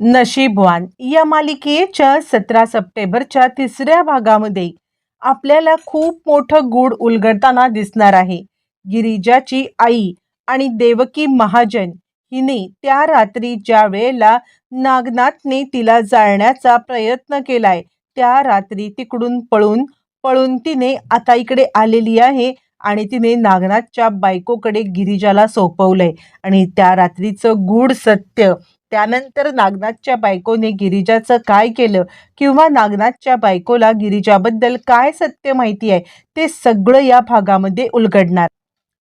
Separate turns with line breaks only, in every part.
नशीबवान. या मालिकेच्या सतरा सप्टेंबरच्या तिसऱ्या भागामध्ये आपल्याला खूप मोठं गूढ उलगडताना दिसणार आहे. गिरिजाची आई आणि देवकी महाजन हिने त्या रात्री ज्या वेळेला नागनाथने तिला जाळण्याचा प्रयत्न केलाय त्या रात्री तिकडून पळून पळून तिने आता इकडे आलेली आहे आणि तिने नागनाथच्या बायकोकडे गिरिजाला सोपवलंय. आणि त्या रात्रीचं गूढ सत्य त्यानंतर नागनाथच्या बायकोने गिरिजाचं काय केलं? किंवा नागनाथच्या बायकोला गिरिजाबद्दल काय सत्य माहिती आहे? ते सगळं या भागामध्ये उलगडणार.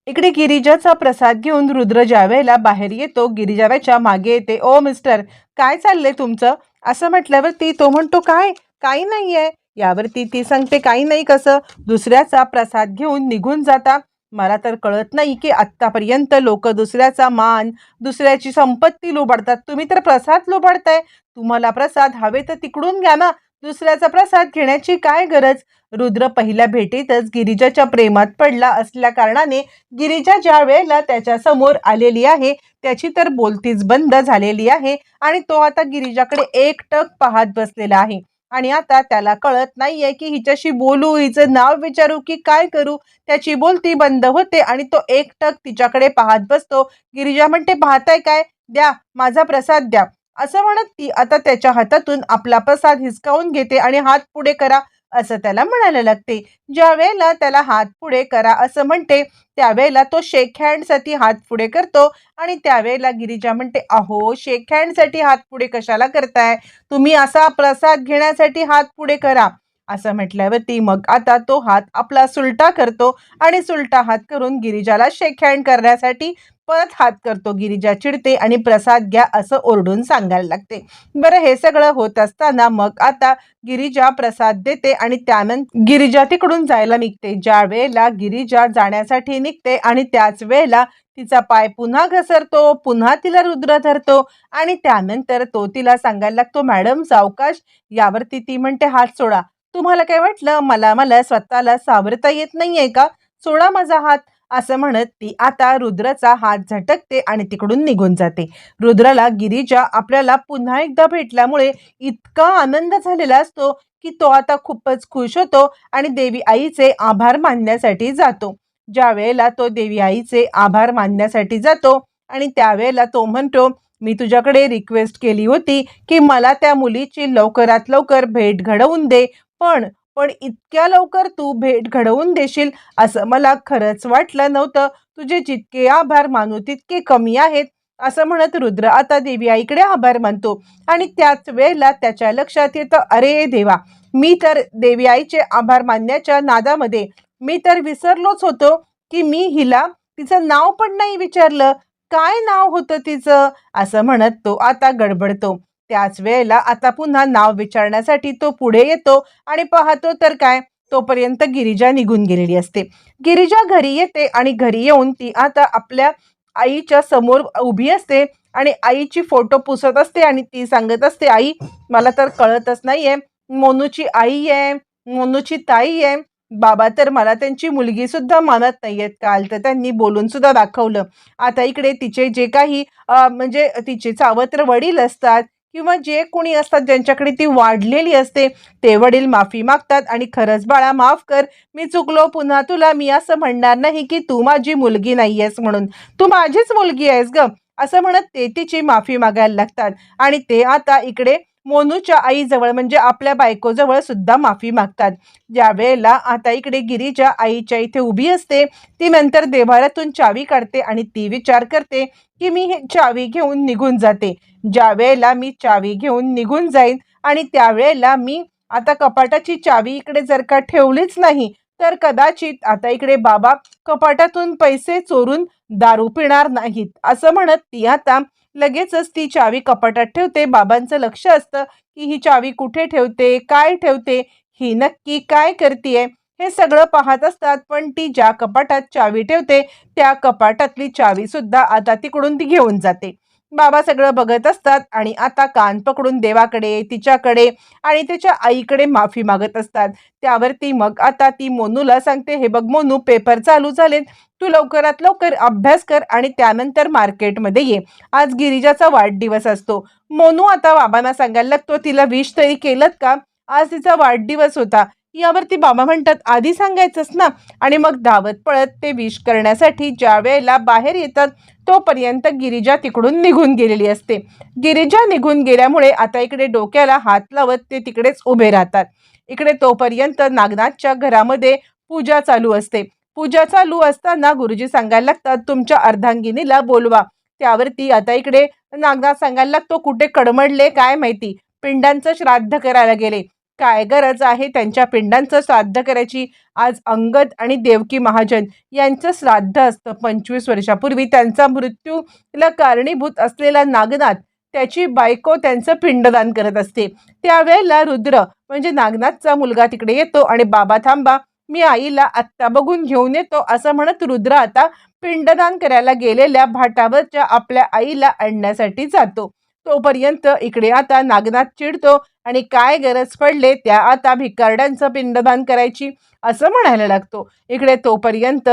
इकडे गिरिजाचा प्रसाद घेऊन रुद्र ज्या वेळेला बाहेर येतो गिरिजाच्या मागे येते ओ मिस्टर काय चाललंय तुमचं? असं म्हटल्यावर ती तो म्हणतो काय? काही नाही आहे यावरती ती सांगते काही नाही कसं? दुसऱ्याचा प्रसाद घेऊन निघून जाता. मला तर कळत नाही की आत्तापर्यंत लोक दुसऱ्याचा मान दुसऱ्याची संपत्ती लुबाडतात. तुम्ही तर प्रसाद लुबाडताय. तुम्हाला प्रसाद हवे तर तिकडून घ्या ना. दुसऱ्याचा प्रसाद घेण्याची काय गरज? रुद्र पहिल्या भेटीतच गिरिजाच्या प्रेमात पडला असल्या कारणाने गिरिजा ज्या वेळेला त्याच्यासमोर आलेली आहे त्याची तर बोलतीच बंद झालेली आहे आणि तो आता गिरिजाकडे एकटक पाहत बसलेला आहे. आणि आता त्याला कळत नाहीये की हिच्याशी बोलू हिचं नाव विचारू की काय करू? त्याची बोलती बंद होते आणि तो एकटक तिच्याकडे पाहत बसतो. गिरिजा म्हणते पाहताय काय? द्या माझा प्रसाद द्या. असं म्हणत ती आता त्याच्या हातातून आपला प्रसाद हिसकावून घेते आणि हात पुढे करा. असं त्याला म्हणायला लागते. ज्या वेळेला त्याला हात पुढे करा असं म्हणते त्यावेळेला तो शेक हँडसाठी हात पुढे करतो आणि त्यावेळेला गिरिजा म्हणते अहो शेक हँडसाठी हात पुढे कशाला करताय? तुम्ही असा प्रसाद घेण्यासाठी हात पुढे करा. असं म्हटल्यावरती मग आता तो हात आपला सुलटा करतो आणि सुलटा हात करून गिरिजाला शेक हँड करण्यासाठी परत हात करतो. गिरिजा चिडते आणि प्रसाद घ्या असं ओरडून सांगायला लागते. बरं हे सगळं होत असताना मग आता गिरिजा प्रसाद देते आणि त्यानंतर गिरिजा तिकडून जायला निघते. ज्या वेळेला गिरिजा जाण्यासाठी निघते आणि त्याच वेळेला तिचा पाय पुन्हा घसरतो पुन्हा तिला रुद्र धरतो आणि त्यानंतर तो तिला सांगायला लागतो मॅडम सावकाश यावरती ती म्हणते हात सोडा. तुम्हाला काय वाटलं? मला मला स्वतःला सावरता येत नाहीये का? सोडा माझा हात. असं म्हणत ती आता रुद्राचा हात झटकते आणि तिकडून निघून जाते. रुद्राला गिरीजा आपल्याला पुन्हा एकदा भेटल्यामुळे इतका आनंद झालेला असतो की तो आता खूपच खुश होतो आणि देवी आईचे आभार मानण्यासाठी जातो. ज्या वेळेला तो देवी आईचे आभार मानण्यासाठी जातो आणि त्यावेळेला तो म्हणतो मी तुझ्याकडे रिक्वेस्ट केली होती की मला त्या मुलीची लवकरात लवकर भेट घडवून दे. पण पण इतक्या लवकर तू भेट घडवून देशील असं मला खरंच वाटलं नव्हतं. तुझे जितके आभार मानू तितके कमी आहेत असं म्हणत रुद्र आता देवी आईकडे आभार मानतो आणि त्याच वेळेला त्याच्या लक्षात येतं अरे देवा मी तर देवी आईचे आभार मानण्याच्या नादामध्ये मी तर विसरलोच होतो की मी हिला तिचं नाव पण नाही विचारलं. काय नाव होतं तिचं? असं म्हणत तो आता गडबडतो. त्याच वेळेला आता पुन्हा नाव विचारण्यासाठी तो पुढे येतो आणि पाहतो तर काय? तोपर्यंत गिरिजा निघून गेलेली असते. गिरिजा घरी येते आणि घरी येऊन ती आता आपल्या आईच्या समोर उभी असते आणि आईची फोटो पुसत असते आणि ती सांगत असते आई मला तर कळतच नाहीये. मोनूची आई आहे मोनूची ताई आहे. बाबा तर मला त्यांची मुलगी सुद्धा मानत नाहीयेत. काल तर त्यांनी बोलून सुद्धा दाखवलं. आता इकडे तिचे जे काही म्हणजे तिचे सावत्र वडील असतात किंवा जे कोणी असतात ज्यांच्याकडे ती वाढलेली असते ते वडील माफी मागतात आणि खरंच बाळा माफ कर मी चुकलो पुन्हा तुला मी असं म्हणणार नाही की तू माझी मुलगी नाही आहेस म्हणून. तू माझीच मुलगी आहेस ग असं म्हणत ते तिची माफी मागायला लागतात. आणि ते आता इकडे मोनूच्या आईजवळ म्हणजे आपल्या बायकोजवळ सुद्धा माफी मागतात. ज्या वेळेला आता इकडे गिरीच्या आईच्या इथे उभी असते ती नंतर देवाऱ्यातून चावी काढते आणि ती विचार करते की मी हे चावी घेऊन निघून जाते. ज्या वेळेला मी चावी घेऊन निघून जाईन आणि त्यावेळेला मी आता कपाटाची चावी इकडे जर का ठेवलीच नाही तर कदाचित आता इकडे बाबा कपाटातून पैसे चोरून दारू पिणार नाहीत. असं म्हणत ती आता लगेचच ती चावी कपाटात ठेवते. बाबांचं लक्ष असतं की ही चावी कुठे ठेवते काय ठेवते ही नक्की काय करतीये हे सगळं पाहत असतात. पण ती ज्या कपाटात चावी ठेवते त्या कपाटातली चावी सुद्धा आता तिकडून ती घेऊन जाते. बाबा सगळं बघत असतात आणि आता कान पकडून देवाकडे तिच्याकडे आणि तिच्या आईकडे माफी मागत असतात. त्यावरती मग आता ती मोनूला सांगते हे बघ मोनू पेपर चालू झालेत. तू लवकरात लवकर अभ्यास कर आणि त्यानंतर मार्केटमध्ये ये. आज गिरिजाचा वाढदिवस असतो. मोनू आता बाबांना सांगायला लागतो तिला विश तरी केलं का? आज तिचा वाढदिवस होता. यावरती बाबा म्हणतात आधी सांगायचंच ना. आणि मग धावत पळत ते विश करण्यासाठी ज्या वेळेला बाहेर येतात तोपर्यंत गिरिजा तिकडून निघून गेलेली असते. गिरिजा निघून गेल्यामुळे आता इकडे डोक्याला हात लावत ते तिकडेच उभे राहतात. इकडे तोपर्यंत नागनाथच्या घरामध्ये पूजा चालू असते. पूजा चालू असताना गुरुजी सांगायला लागतात तुमच्या अर्धांगिनीला बोलवा. त्यावरती आता इकडे नागनाथ सांगायला लागतो कुठे कडमडले काय माहिती? पिंडांचं श्राद्ध करायला गेले. काय गरज आहे त्यांच्या पिंडांचं श्राद्ध करायची? आज अंगद आणि देवकी महाजन यांचं श्राद्ध असतं. पंचवीस वर्षापूर्वी त्यांचा मृत्यूला कारणीभूत असलेला नागनाथ त्याची बायको त्यांचं पिंडदान करत असते. त्यावेळेला रुद्र म्हणजे नागनाथचा मुलगा तिकडे येतो आणि बाबा थांबा मी आईला आत्ता बघून घेऊन येतो असं म्हणत रुद्र आता पिंडदान करायला गेलेल्या भाटावरच्या आपल्या आईला आणण्यासाठी जातो. तोपर्यंत इकडे आता नागनाथ चिडतो आणि काय गरज पडले त्या आता भिकारड्यांचं पिंडदान करायची असं म्हणायला लागतो. इकडे तोपर्यंत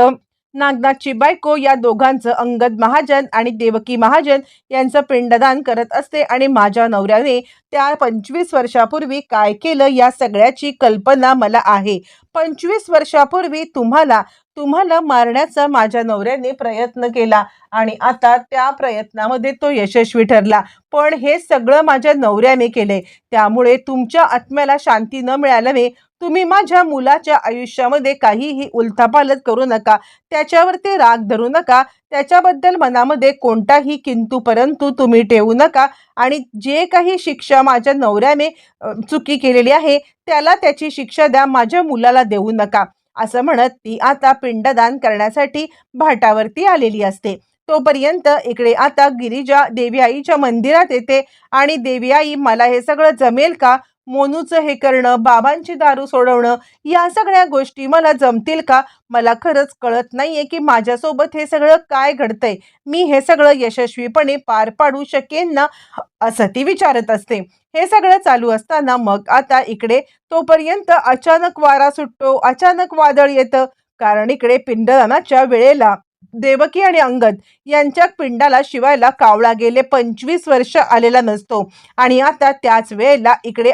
नागनाथची बायको या दोघांचं अंगद महाजन आणि देवकी महाजन यांचं पिंडदान करत असते आणि माझ्या नवऱ्याने त्या पंचवीस वर्षापूर्वी काय केलं या सगळ्याची कल्पना मला आहे. पंचवीस वर्षापूर्वी तुम्हाला तुम्हाला मारण्याचा माझ्या नवऱ्याने प्रयत्न केला आणि आता त्या प्रयत्नामध्ये तो यशस्वी ठरला. पण हे सगळं माझ्या नवऱ्याने केले. त्यामुळे तुमच्या आत्म्याला शांती न मिळाल्याने तुम्ही माझ्या मुलाच्या आयुष्यामध्ये काहीही उलथापालत करू नका. त्याच्यावर ते राग धरू नका. त्याच्याबद्दल मनामध्ये कोणताही किंतू परंतु तुम्ही ठेवू नका. आणि जे काही शिक्षा माझ्या नवऱ्याने चुकी केलेली आहे त्याला त्याची शिक्षा द्या. माझ्या मुलाला देऊ नका. असं म्हणत ती आता पिंडदान करण्यासाठी भाटावरती आलेली असते. तोपर्यंत इकडे आता गिरिजा देवी आईच्या मंदिरात येते आणि देवी आई मला हे सगळं जमेल का? मोनूचं हे करणं बाबांची दारू सोडवणं या सगळ्या गोष्टी मला जमतील का? मला खरंच कळत नाहीये की माझ्यासोबत हे सगळं काय घडतंय. मी हे सगळं यशस्वीपणे पार पाडू शकेन ना? असं ती विचारत असते. हे सगळं चालू असताना मग आता इकडे तोपर्यंत अचानक वारा सुटतो अचानक वादळ येतं. कारण इकडे पिंडदानाच्या वेळेला देवकी आणि अंगद यांच्या पिंडाला शिवायला कावळा गेले. पंचवीस वर्ष आलेला नसतो आणि आता त्याच वेळेला इकडे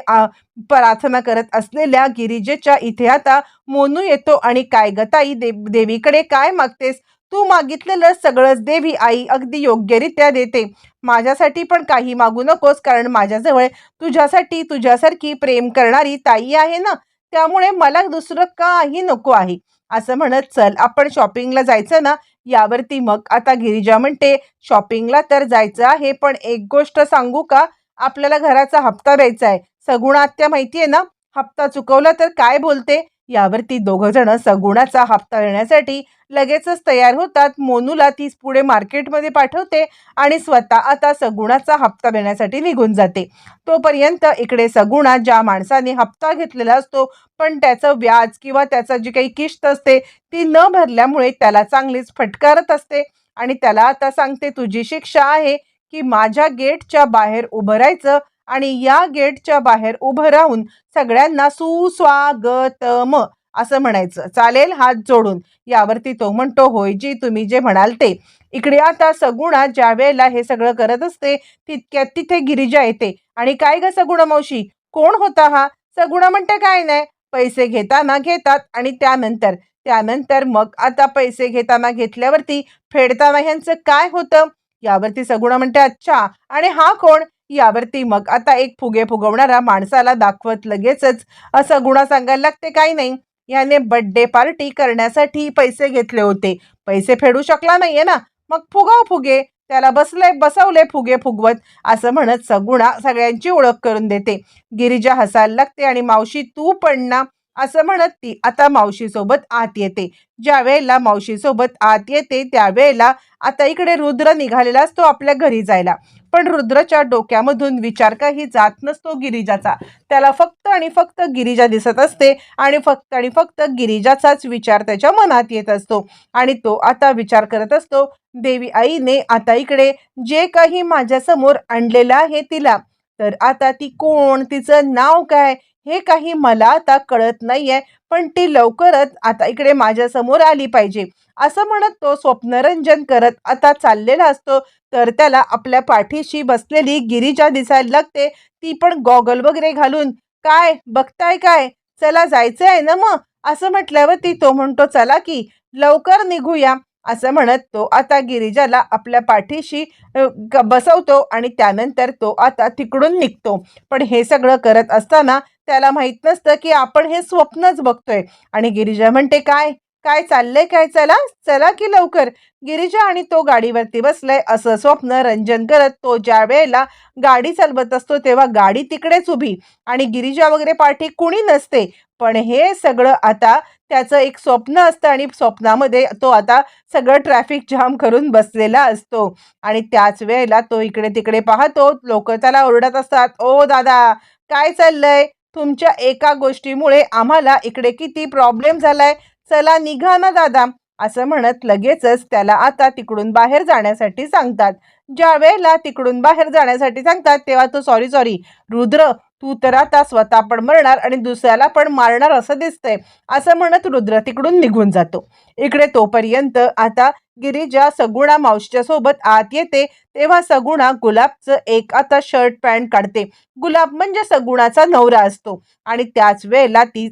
प्रार्थना करत असलेल्या गिरिजेच्या इथे आता मोनू येतो आणि काय गताई देव देवीकडे काय मागतेस? तू मागितलेलं सगळंच देवी आई अगदी योग्यरित्या देते. माझ्यासाठी पण काही मागू नकोस कारण माझ्याजवळ तुझ्यासाठी तुझ्यासारखी प्रेम करणारी ताई आहे ना? त्यामुळे मला दुसरं काही नको आहे. असं म्हणत चल आपण शॉपिंगला जायचं ना? यावरती मग आता गिरिजा म्हणते शॉपिंगला तर जायचं आहे पण एक गोष्ट सांगू का? आपल्याला घराचा हप्ता द्यायचा आहे सगुणात्या माहितीये ना? हप्ता चुकवला तर काय बोलते? यावरती दोघ जण सगुणाचा हप्ता देण्यासाठी लगेचच तयार होतात. मोनूला ती पुढे मार्केटमध्ये पाठवते आणि स्वतः आता सगुणाचा हप्ता देण्यासाठी निघून जाते. तोपर्यंत इकडे सगुणा ज्या माणसाने हप्ता घेतलेला असतो पण त्याचं व्याज किंवा त्याचा जी काही किस्त असते ती न भरल्यामुळे त्याला चांगलीच फटकारत असते. आणि त्याला आता सांगते तुझी शिक्षा आहे की माझ्या गेटच्या बाहेर उभं राहायचं आणि या गेटच्या बाहेर उभं राहून सगळ्यांना सुस्वागतम असं म्हणायचं. चालेल हात जोडून. यावरती तो म्हणतो होय जी तुम्ही जे म्हणाल ते. इकडे आता सगुणा ज्या वेळेला हे सगळं करत असते तितक्यात तिथे गिरिजा येते. आणि काय ग सगुणा मावशी? कोण होता हा? सगुणा म्हणते काय नाही. पैसे घेताना घेतात आणि त्यानंतर. त्यानंतर मग आता पैसे घेताना घेतल्यावरती फेडताना ह्यांचं काय होतं? यावरती सगुणा म्हणते अच्छा आणि हा कोण? यावरती मग आता एक फुगे फुगवणारा माणसाला दाखवत लगेचच असं गुणा सांगायला लागते काही नाही. याने बड्डे पार्टी करण्यासाठी पैसे घेतले होते. पैसे फेडू शकला नाहीये ना. मग फुगाव फुगे. त्याला बसले बसवले फुगे फुगवत. असं म्हणत सगुणा सगळ्यांची ओळख करून देते. गिरिजा हसायला लागते आणि मावशी तू पण ना असं म्हणत ती आता मावशीसोबत आत येते. ज्या वेळेला मावशीसोबत आत येते त्यावेळेला आता इकडे रुद्र निघालेला असतो आपल्या घरी जायला. पण रुद्रच्या डोक्यामधून विचार काही जात नसतो गिरिजाचा. त्याला फक्त आणि फक्त गिरिजा दिसत असते आणि फक्त आणि फक्त गिरिजाचाच विचार त्याच्या मनात येत असतो. आणि तो आता विचार करत असतो देवी आईने आता इकडे जे काही माझ्यासमोर आणलेलं आहे तिला तर आता ती कोण? तिचं नाव काय? हे काही मला आता कळत नाहीये पण ती लवकरच आता इकडे माझ्यासमोर आली पाहिजे. असं म्हणत तो स्वप्नरंजन करत आता चाललेला असतो तर त्याला आपल्या पाठीशी बसलेली गिरीजा दिसायला लागते. ती पण गॉगल वगैरे घालून काय? बघताय काय? चला जायचं आहे ना मग? असं म्हटल्यावरती तो म्हणतो चला की लवकर निघूया. असं म्हणत तो आता गिरिजाला आपल्या पाठीशी ग- बसवतो आणि त्यानंतर तो आता तिकडून निघतो. पण हे सगळं करत असताना त्याला माहीत नसतं की आपण हे स्वप्नच बघतोय. आणि गिरिजा म्हणते काय? काय चाललंय? काय चला? चला की लवकर. गिरिजा आणि तो गाडीवरती बसलाय. असं स्वप्न रंजन करत तो ज्या वेळेला गाडी चालवत असतो तेव्हा गाडी तिकडेच उभी. आणि गिरिजा वगैरे पाठी कुणी नसते. पण हे सगळं आता त्याचं एक स्वप्न असतं आणि स्वप्नामध्ये तो आता सगळं ट्रॅफिक जाम करून बसलेला असतो. आणि त्याच वेळेला तो इकडे तिकडे पाहतो. लोक त्याला ओरडत असतात ओ दादा काय चाललंय? तुमच्या एका गोष्टीमुळे आम्हाला इकडे किती प्रॉब्लेम झालाय? चला निघा ना दादा. असं म्हणत लगेचच त्याला आता तिकडून बाहेर जाण्यासाठी सांगतात. ज्या वेळेला तिकडून बाहेर जाण्यासाठी सांगतात तेव्हा तो सॉरी सॉरी रुद्र तू तर आता स्वतः पण मरणार आणि दुसऱ्याला पण मारणार असं दिसतंय. असं म्हणत रुद्र तिकडून निघून जातो. इकडे तोपर्यंत आता गिरीजा सगुणा मावशीच्या सोबत आत येते. तेव्हा सगुणा गुलाबचं एक आता शर्ट पॅन्ट काढते. गुलाब म्हणजे सगुणाचा नवरा असतो आणि त्याच वेळेला ती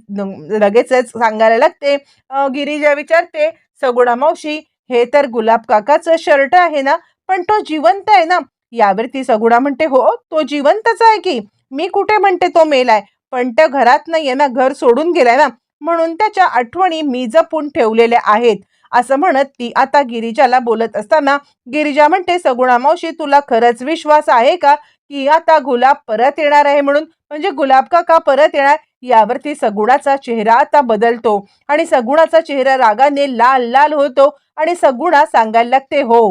लगेचच सांगायला लागते. गिरीजा विचारते सगुणा मावशी हे तर गुलाब काकाचं शर्ट आहे ना? पण तो जिवंत आहे ना? यावर ती सगुणा म्हणते हो तो जिवंतच आहे की. मी कुठे म्हणते तो मेलाय पण त्या घरात नाहीये ना घर सोडून गेलाय ना. म्हणून त्याच्या आठवणी मी जपून ठेवलेल्या आहेत. असं म्हणत ती आता गिरिजाला बोलत असताना गिरिजा म्हणते सगुणा मावशी तुला खरंच विश्वास आहे का की आता गुलाब परत येणार आहे म्हणून? म्हणजे गुलाब काका परत येणार? यावरती सगुणाचा चेहरा आता बदलतो. आणि सगुणाचा चेहरा रागाने लाल लाल होतो आणि सगुणा सांगायला लागते हो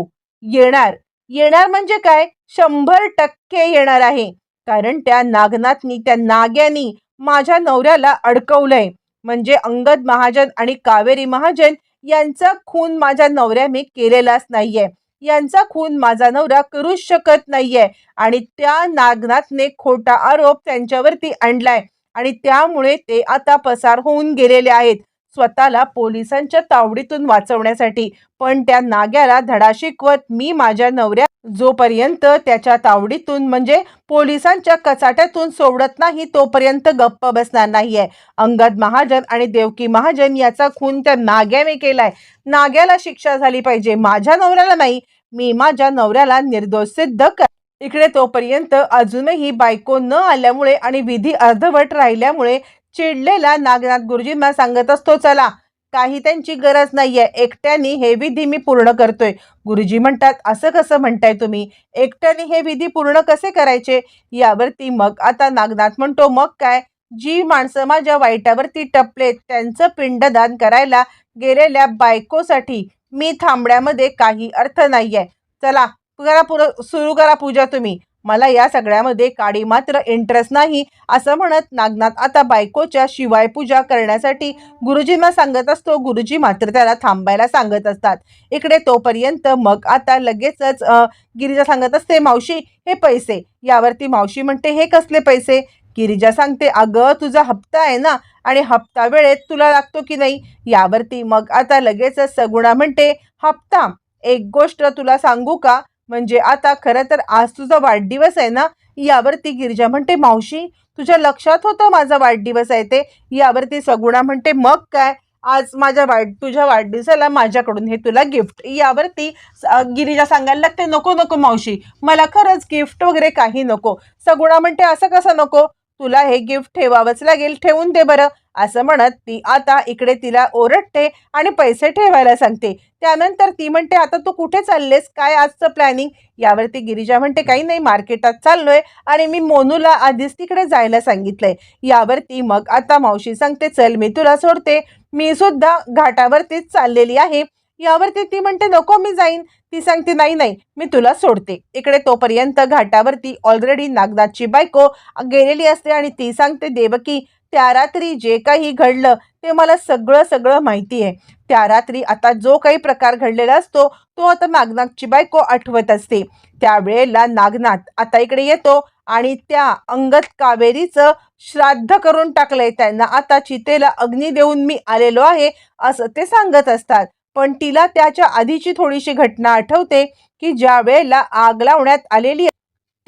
येणार. येणार म्हणजे काय? शंभर टक्के येणार आहे. कारण त्या नागनाथनी त्या नाग्यानी माझ्या नवऱ्याला अडकवलंय. म्हणजे अंगद महाजन आणि कावेरी महाजन यांचा खून माझ्या नवऱ्याने केलेलाच नाहीये. यांचा खून माझा नवरा करूच शकत नाहीये. आणि त्या नागनाथने खोटा आरोप त्यांच्यावरती आणलाय. आणि त्यामुळे ते आता पसार होऊन गेलेले आहेत स्वतःला पोलिसांच्या तावडीतून वाचवण्यासाठी. पण त्या नाग्याला धडा शिकवत मी माझ्या नवऱ्या जोपर्यंत त्याच्या तावडीतून म्हणजे पोलिसांच्या कचाट्यातून सोडत नाही तोपर्यंत गप्प बसणार नाहीये. अंगद महाजन आणि देवकी महाजन याचा खून त्या नाग्याने केलाय. नाग्याला शिक्षा झाली पाहिजे माझ्या नवऱ्याला नाही मी माझ्या नवऱ्याला निर्दोष सिद्ध कर. इकडे तोपर्यंत अजूनही बायको न आल्यामुळे आणि विधी अर्धवट राहिल्यामुळे चिडलेला नागनाथ गुरुजींना सांगत असतो चला काही त्यांची गरज नाहीये. एकट्याने हे विधी मी पूर्ण करतोय. गुरुजी म्हणतात असं कसं म्हणताय तुम्ही? एकट्याने हे विधी पूर्ण कसे करायचे? यावरती मग आता नागनाथ म्हणतो मग काय? जी माणसं माझ्या वाईटावरती टपलेत त्यांचं पिंडदान करायला गेलेल्या बायकोसाठी मी थांबण्यामध्ये काही अर्थ नाहीये. चला करा पुर सुरू करा पूजा तुम्ही. मला या सगळ्यामध्ये काडी मात्र इंटरेस्ट नाही असं म्हणत नागनाथ आता बायकोच्या शिवाय पूजा करण्यासाठी गुरुजींना सांगत असतो. गुरुजी मात्र त्याला थांबायला सांगत असतात. इकडे तोपर्यंत मग आता लगेचच गिरिजा सांगत असते मावशी हे पैसे. यावरती मावशी म्हणते हे कसले पैसे? गिरिजा सांगते अगं तुझा हप्ता आहे ना आणि हप्ता वेळेत तुला लागतो की नाही? यावरती मग आता लगेचच सगुणा म्हणते हप्ता एक गोष्ट तुला सांगू का? म्हणजे आता खरं तर आज तुझा वाढदिवस आहे ना यावरती गिरिजा म्हणते मावशी तुझ्या लक्षात होतं माझा वाढदिवस आहे ते? यावरती सगुणा म्हणते मग काय? आज माझ्या वाढ तुझ्या वाढदिवसाला माझ्याकडून हे तुला गिफ्ट. यावरती स- गिरिजा सांगायला लागते नको नको मावशी मला खरंच गिफ्ट वगैरे काही नको. सगुणा म्हणते असं कसं नको? तुला हे गिफ्ट ठेवावंच लागेल ठेवून दे बरं. असं म्हणत ती आता इकडे तिला ओरडते आणि पैसे ठेवायला सांगते. त्यानंतर ती म्हणते आता तू कुठे चाललेस? काय आजचं प्लॅनिंग यावरती गिरिजा म्हणते काही नाही मार्केटात चाललोय आणि मी मोनूला आधीच तिकडे जायला सांगितलंय. यावरती मग आता मावशी सांगते चल मी तुला सोडते. मी सुद्धा घाटावरतीच चाललेली आहे. यावरती ती म्हणते नको मी जाईन. ती सांगते नाही नाही मी तुला सोडते. इकडे तोपर्यंत घाटावरती ऑलरेडी नागनाथची बायको गेलेली असते आणि ती सांगते देवकी त्या रात्री जे काही घडलं ते मला सगळं सगळं माहिती आहे. त्या रात्री आता जो काही प्रकार घडलेला असतो तो आता नागनाथची बायको आठवत असते. त्यावेळेला नागनाथ आता इकडे येतो आणि त्या अंगत कावेरीचं श्राद्ध करून टाकलंय. त्यांना आता चितेला अग्नी देऊन मी आलेलो आहे असं ते सांगत असतात. पण तिला त्याच्या आधीची थोडीशी घटना आठवते की ज्या वेळेला आग लावण्यात आलेली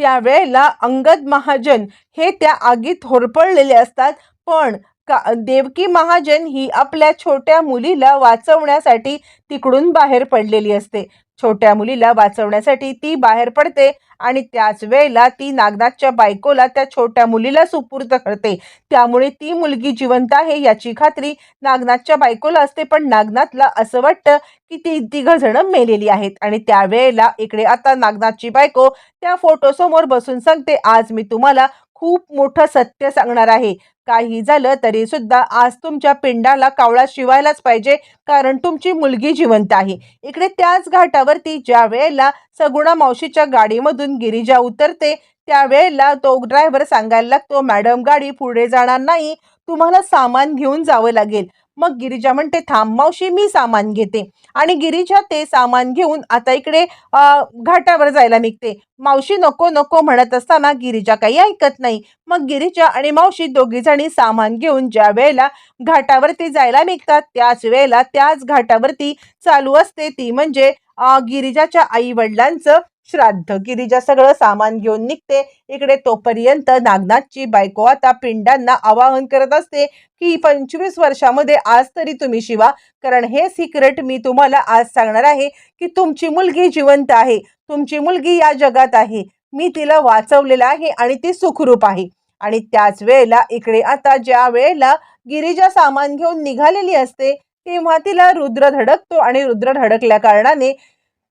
त्यावेळेला अंगद महाजन हे त्या आगीत होरपळलेले असतात. पण का देवकी महाजन ही आपल्या छोट्या मुलीला वाचवण्यासाठी तिकडून बाहेर पडलेली असते. छोट्या मुलीला वाचवण्यासाठी ती बाहेर पडते आणि त्याच वेळेला ती नागनाथच्या बायकोला त्या छोट्या मुलीला सुपूर्द करते. त्यामुळे ती मुलगी जिवंत आहे याची खात्री नागनाथच्या बायकोला असते. पण नागनाथला असं वाटतं की ती तिघ जण मेलेली आहेत आणि त्यावेळेला इकडे आता नागनाथची बायको त्या फोटोसमोर बसून सांगते आज मी तुम्हाला खूप मोठं सत्य सांगणार आहे. काही झालं तरी सुद्धा आज तुमच्या पिंडाला कावळा शिवायलाच पाहिजे कारण तुमची मुलगी जिवंत आहे. इकडे त्याच घाटावरती ज्या वेळेला सगुणा मावशीच्या गाडीमधून गिरिजा उतरते त्यावेळेला तो ड्रायव्हर सांगायला लागतो मॅडम गाडी पुढे जाणार नाही. तुम्हाला सामान घेऊन जावं लागेल. मग गिरिजा म्हणते थांब मावशी मी सामान घेते. आणि गिरिजा ते सामान घेऊन आता इकडे घाटावर जायला निघते. मावशी नको नको म्हणत असताना गिरिजा काही ऐकत नाही. मग गिरिजा आणि मावशी दोघी जणी सामान घेऊन ज्या वेळेला घाटावरती जायला निघतात त्याच वेळेला त्याच घाटावरती चालू असते ती म्हणजे गिरिजाच्या आई वडिलांचं श्राद्ध गिरीजा सगळं सामान घेऊन निघते. इकडे तोपर्यंत नागनाथची बायको आता पिंडांना आवाहन करत असते की पंचवीस वर्षामध्ये आज तरी तुम्ही शिवा. कारण हे सिक्रेट मी तुम्हाला आज सांगणार आहे की तुमची मुलगी जिवंत आहे. तुमची मुलगी या जगात आहे. मी तिला वाचवलेलं आहे आणि ती सुखरूप आहे. आणि त्याच वेळेला इकडे आता ज्या वेळेला गिरीजा सामान घेऊन निघालेली असते तेव्हा तिला रुद्र धडकतो. आणि रुद्र धडकल्या कारणाने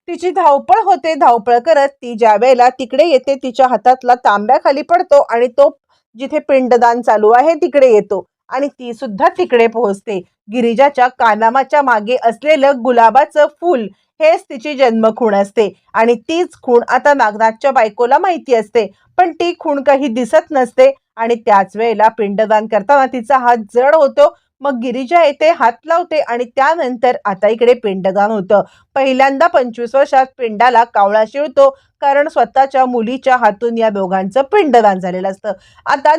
तिची धावपळ होते धावपळ करत ती ज्या वेळेला तिकडे येते तिच्या हातातला तांब्याखाली पडतो आणि तो जिथे पिंडदान चालू आहे तिकडे येतो आणि ती सुद्धा तिकडे पोहोचते. गिरिजाच्या कानामाच्या मागे असलेलं गुलाबाचं फूल हेच तिची जन्मखूण असते आणि तीच खूण आता नागनाथच्या बायकोला माहिती असते. पण ती खूण काही दिसत नसते आणि त्याच वेळेला पिंडदान करताना तिचा हात जड होतो मग गिरिजा येथे हात लावते आणि त्यानंतर आता इकडे पिंडदान होतं. पहिल्यांदा पंचवीस वर्षात पिंडाला कावळा शिळतो कारण स्वतःच्या मुलीच्या हातून या दोघांचं पिंडदान झालेलं असतं. आता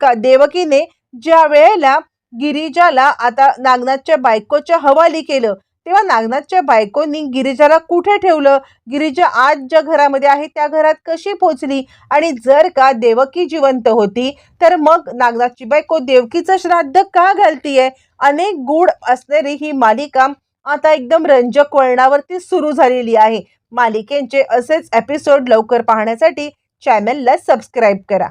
का- देवकीने ज्या वेळेला गिरिजाला आता नागनाथच्या बायकोच्या हवाली केलं तेव्हा नागनाथच्या बायकोनी गिरिजाला कुठे ठेवलं? गिरिजा आज ज्या घरामध्ये आहे त्या घरात कशी पोचली आणि जर का देवकी जिवंत होती तर मग नागनाथची बायको देवकीचं श्राद्ध का घालतीये? अनेक गूढ असणारी ही मालिका आता एकदम रंजक वळणावरती सुरू झालेली आहे. मालिकेंचे असेच एपिसोड लवकर पाहण्यासाठी चॅनलला सबस्क्राईब करा.